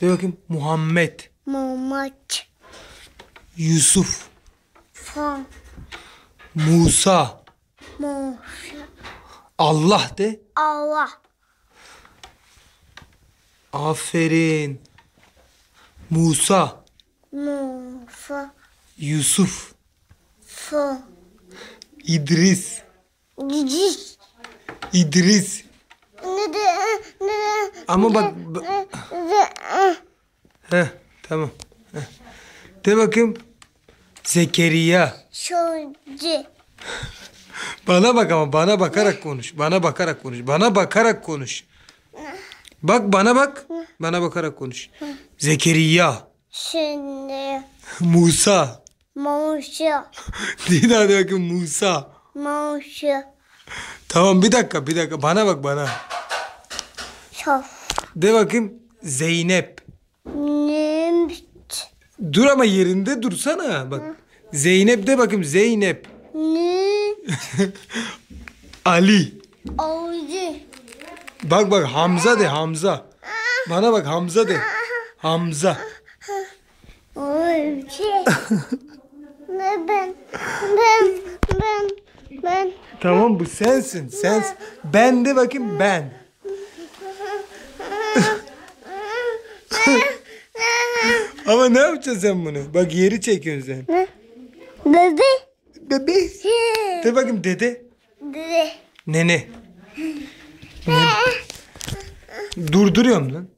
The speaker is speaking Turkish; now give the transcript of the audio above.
De bakayım Muhammed, Muhammed. Yusuf, Fan. Musa, Musa. Allah de. Allah. Aferin. Musa, Musa. Yusuf, Fa. İdris, Cicis. İdris. Ne de ne de Ama bak de Heh, tamam. Heh. De bakayım. Zekeriya. şocu. Bana bak ama bana bakarak konuş. Bana bakarak konuş. Bana bakarak konuş. Bak bana bak. Bana bakarak konuş. Zekeriya. Şimdi Musa. Musa. Değil hadi bakayım Musa. Musa. Tamam bir dakika bir dakika. Bana bak bana. Şaf. De bakayım Zeynep. Nimt. Dur ama yerinde dursana. Bak. Zeynep de bakayım Zeynep. Ni. Ali. Avcı. Bak bak Hamza de Hamza. Bana bak Hamza de. Hamza. Ne ben? Ben. Ben. Ben. Tamam bu sensin. Sensin. Ben de bakayım ben. Ama ne yapacaksın sen bunu? Bak yeri çekiyorsun sen. Bebe. Bebe. De bakayım dede. Dede. Nene. Ne? Durduruyorum lan.